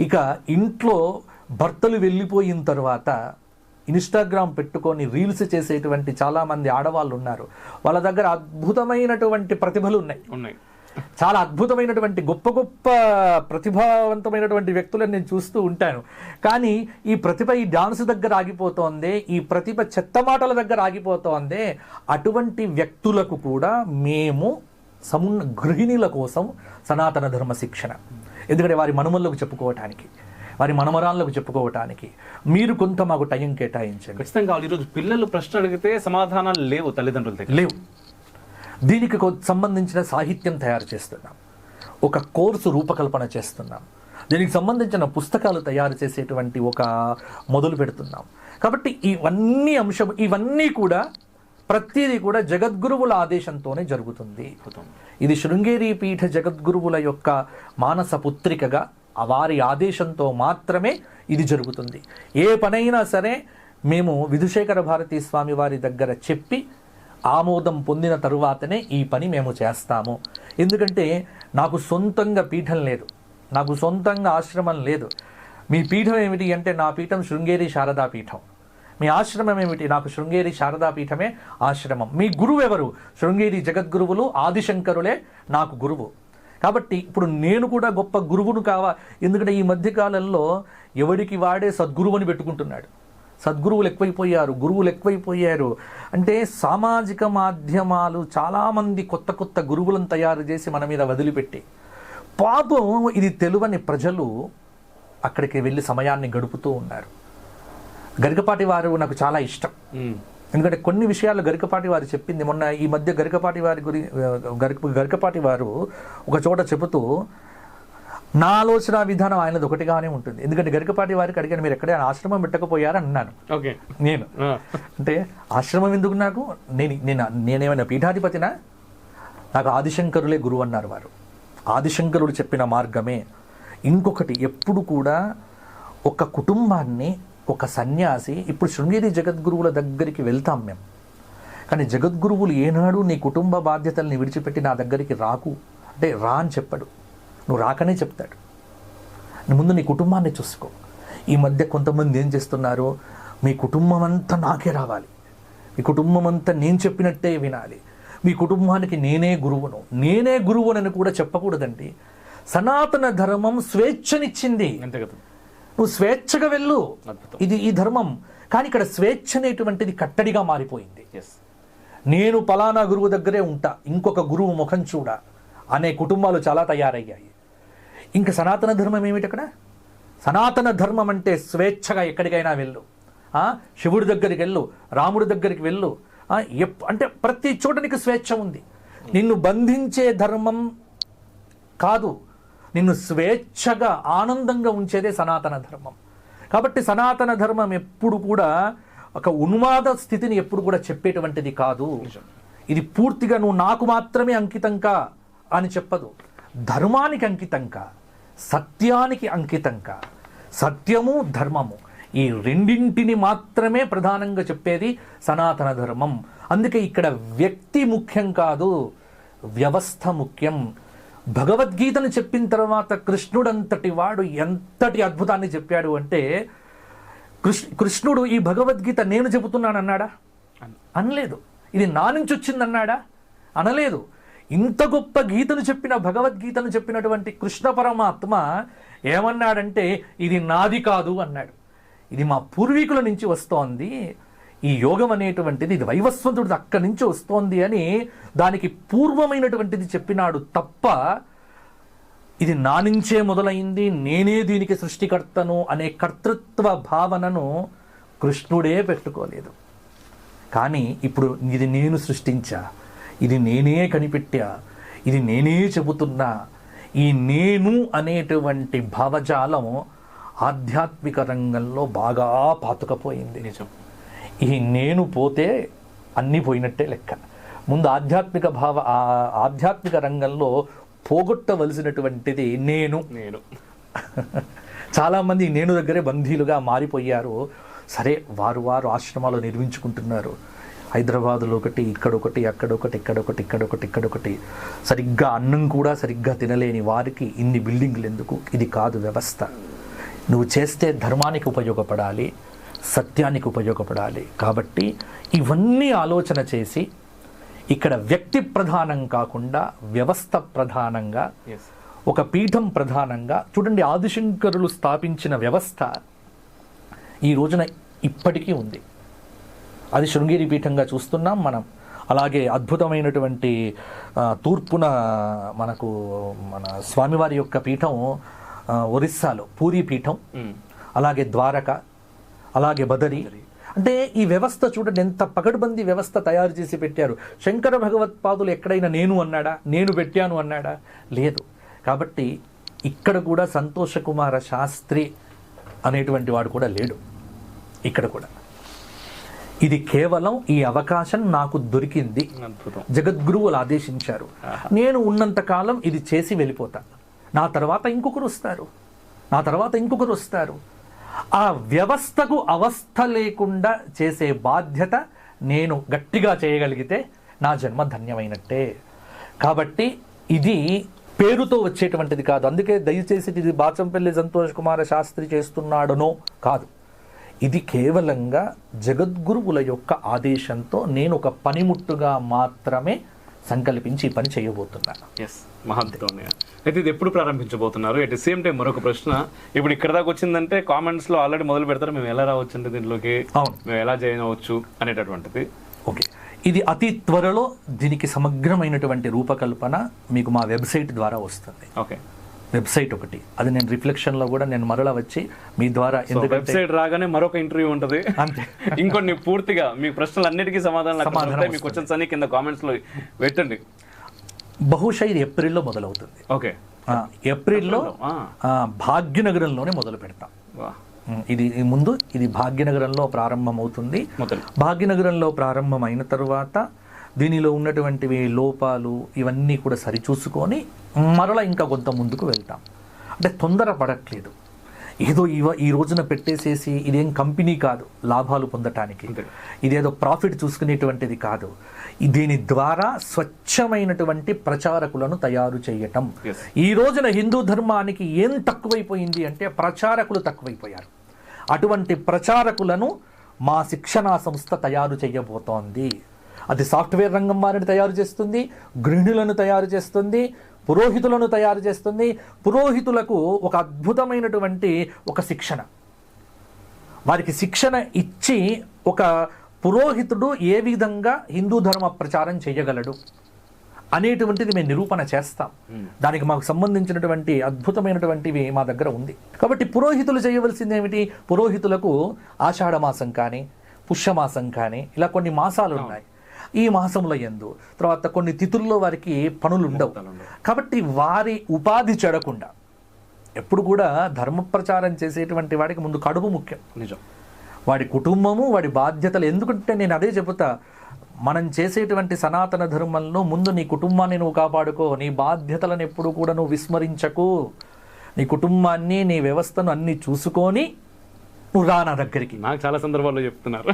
ఇక ఇంట్లో భర్తలు వెళ్ళిపోయిన తర్వాత ఇన్స్టాగ్రామ్ పెట్టుకొని రీల్స్ చేసేటువంటి చాలామంది ఆడవాళ్ళు ఉన్నారు. వాళ్ళ దగ్గర అద్భుతమైనటువంటి ప్రతిభలు ఉన్నాయి. ఉన్నాయి. చాలా అద్భుతమైనటువంటి గొప్ప గొప్ప ప్రతిభావంతమైనటువంటి వ్యక్తులను నేను చూస్తూ ఉంటాను. కానీ ఈ ప్రతిభ ఈ డాన్స్ దగ్గర ఆగిపోతోంది ఈ ప్రతిభ చెత్త మాటల దగ్గర ఆగిపోతోంది అటువంటి వ్యక్తులకు కూడా మేము సమున్న గృహిణీల కోసం సనాతన ధర్మ శిక్షణ. ఎందుకంటే వారి మనుమల్లోకి చెప్పుకోవటానికి వారి మనమరాళ్ళకు చెప్పుకోవటానికి మీరు కొంత మాకు టైం కేటాయించండి. ఖచ్చితంగా వాళ్ళు ఈరోజు పిల్లలు ప్రశ్న అడిగితే సమాధానాలు లేవు తల్లిదండ్రుల దగ్గర. లేవు. దీనికి సంబంధించిన సాహిత్యం తయారు చేస్తున్నాం. ఒక కోర్సు రూపకల్పన చేస్తున్నాం. దీనికి సంబంధించిన పుస్తకాలు తయారు చేసేటువంటి ఒక మొదలు పెడుతున్నాం. కాబట్టి ఇవన్నీ అంశం ఇవన్నీ కూడా ప్రతిదీ కూడా జగద్గురువుల ఆదేశంతోనే జరుగుతుంది. ఇది శృంగేరి పీఠ జగద్గురువుల యొక్క మానస పుత్రికగా ఆ వారి ఆదేశంతో మాత్రమే ఇది జరుగుతుంది. ఏ పనైనా సరే మేము విధుశేఖర భారతీ స్వామి వారి దగ్గర చెప్పి ఆమోదం పొందిన తరువాతనే ఈ పని మేము చేస్తాము. ఎందుకంటే నాకు సొంతంగా పీఠం లేదు. నాకు సొంతంగా ఆశ్రమం లేదు. మీ పీఠం ఏమిటి అంటే నా పీఠం శృంగేరి శారదా పీఠం. మీ ఆశ్రమం ఏమిటి? నాకు శృంగేరి శారదా పీఠమే ఆశ్రమం. మీ గురువు ఎవరు శృంగేరి జగద్గురువులు ఆదిశంకరులే నాకు గురువు. కాబట్టి ఇప్పుడు నేను కూడా గొప్ప గురువును కావా? ఎందుకంటే ఈ మధ్యకాలంలో ఎవడికి వాడే సద్గురువుని పెట్టుకుంటున్నాడు. సద్గురువులు ఎక్కువైపోయారు గురువులు ఎక్కువైపోయారు. అంటే సామాజిక మాధ్యమాలు చాలామంది కొత్త కొత్త గురువులను తయారు చేసి మన మీద వదిలిపెట్టి. పాపం ఇది తెలువని ప్రజలు అక్కడికి వెళ్ళి సమయాన్ని గడుపుతూ ఉన్నారు. గరికపాటి వారు నాకు చాలా ఇష్టం. ఎందుకంటే కొన్ని విషయాలు గరికపాటి వారు చెప్పింది. మొన్న ఈ మధ్య గరికపాటి వారి గురి గరిక గరికపాటి వారు ఒక చోట చెబుతూ నా ఆలోచన విధానం ఆయనది ఒకటిగానే ఉంటుంది. ఎందుకంటే గరికపాటి వారికి అడిగాను మీరు ఎక్కడైనా ఆశ్రమం పెట్టకపోయారని అన్నాను. ఓకే. నేను. అంటే ఆశ్రమం ఎందుకు నాకు? నేను నేను నేనేమైనా పీఠాధిపతినా? నాకు ఆదిశంకరులే గురువు అన్నారు వారు. ఆదిశంకరుడు చెప్పిన మార్గమే. ఇంకొకటి ఎప్పుడు కూడా ఒక కుటుంబాన్ని ఒక సన్యాసి ఇప్పుడు శృంగేరి జగద్గురువుల దగ్గరికి వెళ్తాం మేము. కానీ జగద్గురువులు ఏనాడు నీ కుటుంబ బాధ్యతల్ని విడిచిపెట్టి నా దగ్గరికి రాకు. అంటే రా అని చెప్పడు. నువ్వు రాకనే చెప్తాడు. నువ్వు ముందు నీ కుటుంబాన్ని చూసుకో. ఈ మధ్య కొంతమంది ఏం చేస్తున్నారు మీ కుటుంబం అంతా నాకే రావాలి. మీ కుటుంబం అంతా నేను చెప్పినట్టే వినాలి. మీ కుటుంబానికి నేనే గురువును. నేనే గురువునని కూడా చెప్పకూడదండి. సనాతన ధర్మం స్వేచ్ఛనిచ్చింది. అంతే కదా. నువ్వు స్వేచ్ఛగా వెళ్ళు. ఇది ఈ ధర్మం. కానీ ఇక్కడ స్వేచ్ఛ అనేటువంటిది కట్టడిగా మారిపోయింది. నేను పలానా గురువు దగ్గరే ఉంటా. ఇంకొక గురువు ముఖం చూడ. అనే కుటుంబాలు చాలా తయారయ్యాయి. ఇంకా సనాతన ధర్మం ఏమిటి అక్కడ? సనాతన ధర్మం అంటే స్వేచ్ఛగా ఎక్కడికైనా వెళ్ళు. ఆ, శివుడి దగ్గరికి వెళ్ళు. రాముడి దగ్గరికి వెళ్ళు. అంటే ప్రతి చోట నీకు స్వేచ్ఛ ఉంది. నిన్ను బంధించే ధర్మం కాదు. నిన్ను స్వేచ్ఛగా ఆనందంగా ఉంచేదే సనాతన ధర్మం. కాబట్టి సనాతన ధర్మం ఎప్పుడు కూడా ఒక ఉన్మాద స్థితిని ఎప్పుడు కూడా చెప్పేటువంటిది కాదు. ఇది పూర్తిగా నువ్వు నాకు మాత్రమే అంకితంకా అని చెప్పదు. ధర్మానికి అంకితంకా సత్యానికి అంకితంకా సత్యము ధర్మము ఈ రెండింటిని మాత్రమే ప్రధానంగా చెప్పేది సనాతన ధర్మం. అందుకే ఇక్కడ వ్యక్తి ముఖ్యం కాదు వ్యవస్థ ముఖ్యం. భగవద్గీతను చెప్పిన తర్వాత కృష్ణుడంతటి వాడు ఎంతటి అద్భుతాన్ని చెప్పాడు అంటే కృష్ణ కృష్ణుడు ఈ భగవద్గీత నేను చెబుతున్నాను అన్నాడా అనలేదు. ఇది నా నుంచి వచ్చిందన్నాడా? అనలేదు. ఇంత గొప్ప గీతను చెప్పిన భగవద్గీతను చెప్పినటువంటి కృష్ణ పరమాత్మ ఏమన్నాడంటే ఇది నాది కాదు అన్నాడు. ఇది మా పూర్వీకుల నుంచి వస్తోంది. ఈ యోగం అనేటువంటిది ఇది వైవస్వంతుడిది అక్కడి నుంచి వస్తోంది అని దానికి పూర్వమైనటువంటిది చెప్పినాడు తప్ప ఇది నా నుంచే మొదలైంది నేనే దీనికి సృష్టికర్తను అనే కర్తృత్వ భావనను కృష్ణుడే పెట్టుకోలేదు. కానీ ఇప్పుడు ఇది నేను సృష్టించా ఇది నేనే కనిపెట్టా ఇది నేనే చెబుతున్నా ఈ నేను అనేటువంటి భావజాలం ఆధ్యాత్మిక రంగంలో బాగా పాతుకపోయింది. నిజం. ఈ నేను పోతే అన్నీ పోయినట్టే లెక్క. ముందు ఆధ్యాత్మిక భావ ఆధ్యాత్మిక రంగంలో పోగొట్టవలసినటువంటిది నేను. నేను. చాలామంది నేను దగ్గరే బంధీలుగా మారిపోయారు. సరే వారు వారు ఆశ్రమాలు నిర్మించుకుంటున్నారు. హైదరాబాదులో ఒకటి ఇక్కడొకటి అక్కడొకటి ఇక్కడొకటి ఇక్కడొకటి ఇక్కడొకటి. సరిగ్గా అన్నం కూడా సరిగ్గా తినలేని వారికి ఇన్ని బిల్డింగ్లు ఎందుకు? ఇది కాదు వ్యవస్థ. నువ్వు చేస్తే ధర్మానికి ఉపయోగపడాలి. సత్యానికి ఉపయోగపడాలి. కాబట్టి ఇవన్నీ ఆలోచన చేసి ఇక్కడ వ్యక్తి ప్రధానం కాకుండా వ్యవస్థ ప్రధానంగా ఒక పీఠం ప్రధానంగా చూడండి ఆదిశంకరులు స్థాపించిన వ్యవస్థ ఈ రోజున ఇప్పటికీ ఉంది. అది శృంగేరి పీఠంగా చూస్తున్నాం మనం. అలాగే అద్భుతమైనటువంటి తూర్పున మనకు మన స్వామివారి యొక్క పీఠం ఒరిస్సాలో పూరి పీఠం అలాగే ద్వారక అలాగే బదరి. అంటే ఈ వ్యవస్థ చూడండి ఎంత పకడ్బందీ వ్యవస్థ తయారు చేసి పెట్టారు. శంకర భగవత్పాదులు ఎక్కడైనా నేను అన్నాడా? నేను పెట్టాను అన్నాడా? లేదు. కాబట్టి ఇక్కడ కూడా సంతోష కుమార శాస్త్రి అనేటువంటి వాడు కూడా లేడు. ఇక్కడ కూడా. ఇది కేవలం ఈ అవకాశం నాకు దొరికింది. జగద్గురువులు ఆదేశించారు. నేను ఉన్నంత కాలం ఇది చేసి వెళ్ళిపోతా. నా తర్వాత ఇంకొకరు వస్తారు. నా తర్వాత ఇంకొకరు వస్తారు. ఆ వ్యవస్థకు అవస్థ లేకుండా చేసే బాధ్యత నేను గట్టిగా చేయగలిగితే నా జన్మ ధన్యమైనట్టే. కాబట్టి ఇది పేరుతో వచ్చేటువంటిది కాదు. అందుకే దయచేసి ఇది బాచంపల్లి సంతోష్ కుమార శాస్త్రి చేస్తున్నాడనో కాదు. ఇది కేవలంగా జగద్గురువుల యొక్క ఆదేశంతో నేను ఒక పనిముట్టుగా మాత్రమే సంకల్పించి పని చేయబోతున్నాను ఎస్ మహద్భుతం. అయితే ఇది ఎప్పుడు ప్రారంభించబోతున్నారు? ఎట్ ది సేమ్ టైం మరొక ప్రశ్న. ఇప్పుడు ఇక్కడ దాకా వచ్చిందంటే కామెంట్స్లో ఆల్రెడీ మొదలు పెడతారు. మేము ఎలా రావచ్చు అంటే దీంట్లోకి? అవును. మేము ఎలా జాయిన్ అవ్వచ్చు అనేటటువంటిది. ఓకే ఇది అతి త్వరలో దీనికి సమగ్రమైనటువంటి రూపకల్పన మీకు మా వెబ్సైట్ ద్వారా వస్తుంది. ఓకే వెబ్సైట్ ఒకటి. అది నేను రిఫ్లెక్షన్లో కూడా నేను మరలా వచ్చి మీ ద్వారా వెబ్సైట్ రాగానే మరొక ఇంటర్వ్యూ ఉంటది. అంతే. ఇంకొన్ని పూర్తిగా మీ ప్రశ్నలు అన్నిటికీ సమాధానం. మీ. క్వశ్చన్స్ అన్ని కింద కామెంట్స్లో పెట్టండి. బహుశా ఇది ఏప్రిల్లో మొదలవుతుంది. ఓకే. ఏప్రిల్లో భాగ్యనగరంలోనే మొదలు పెడతాం. ఇది ముందు ఇది భాగ్యనగరంలో ప్రారంభమవుతుంది. భాగ్యనగరంలో ప్రారంభమైన తరువాత దీనిలో ఉన్నటువంటివి లోపాలు ఇవన్నీ కూడా సరిచూసుకొని మరల ఇంకా కొంత ముందుకు వెళ్తాం. అంటే తొందర పడట్లేదు ఏదో ఇవ ఈ రోజున పెట్టేసేసి ఇదేం కంపెనీ కాదు లాభాలు పొందటానికి. ఇదేదో ప్రాఫిట్ చూసుకునేటువంటిది కాదు. దీని ద్వారా స్వచ్ఛమైనటువంటి ప్రచారకులను తయారు చేయటం. ఈ రోజున హిందూ ధర్మానికి ఏం తక్కువైపోయింది అంటే ప్రచారకులు తక్కువైపోయారు. అటువంటి ప్రచారకులను మా శిక్షణా సంస్థ తయారు చేయబోతోంది. అది సాఫ్ట్వేర్ రంగం వారిని తయారు చేస్తుంది గృహిణులను తయారు చేస్తుంది పురోహితులను తయారు చేస్తుంది. పురోహితులకు ఒక అద్భుతమైనటువంటి ఒక శిక్షణ. వారికి శిక్షణ ఇచ్చి ఒక పురోహితుడు ఏ విధంగా హిందూ ధర్మ ప్రచారం చేయగలడు అనేటువంటిది మేము నిరూపణ చేస్తాం. దానికి మాకు సంబంధించినటువంటి అద్భుతమైనటువంటివి మా దగ్గర ఉంది. కాబట్టి పురోహితులు చేయవలసింది ఏమిటి? పురోహితులకు ఆషాఢ మాసం కానీ పుష్యమాసం కానీ ఇలా కొన్ని మాసాలు ఉన్నాయి ఈ మాసముల ఎందు తర్వాత కొన్ని తిథుల్లో వారికి పనులు ఉండవు. కాబట్టి వారి ఉపాధి చెడకుండా ఎప్పుడు కూడా ధర్మ ప్రచారం చేసేటువంటి వాడికి ముందు కడుపు ముఖ్యం. నిజం. వాడి కుటుంబము వాడి బాధ్యతలు ఎందుకంటే నేను అదే చెబుతా మనం చేసేటువంటి సనాతన ధర్మంలో ముందు నీ కుటుంబాన్ని నువ్వు కాపాడుకో నీ బాధ్యతలను ఎప్పుడు కూడా నువ్వు విస్మరించకు. నీ కుటుంబాన్ని నీ వ్యవస్థను అన్ని చూసుకొని నువ్వు రా నా దగ్గరికి. నాకు చాలా సందర్భాల్లో చెప్తున్నారు.